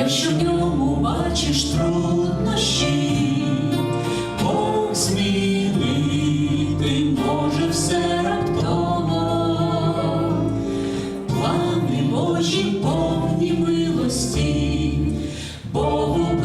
якщо в ньому бачиш труднощі, Бог змінити може все раптово, плани Божі повні милості, Богу.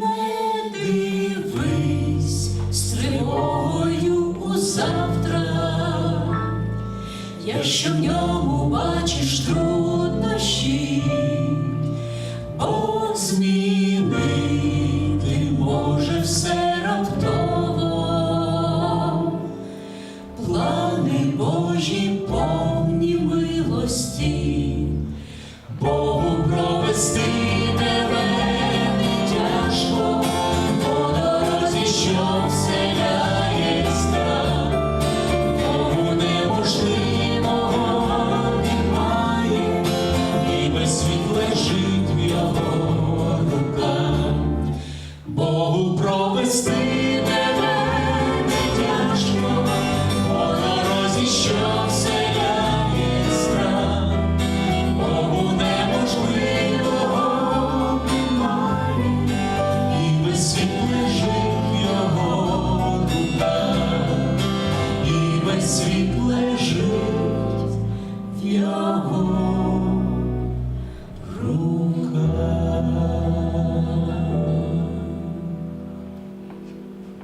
night. що в ньому бачиш труднощі, бо змінити може все раптово, плани Божі повні милості, Богу провести тебе не тяжко, по дорозі що все. весь світ лежить в його.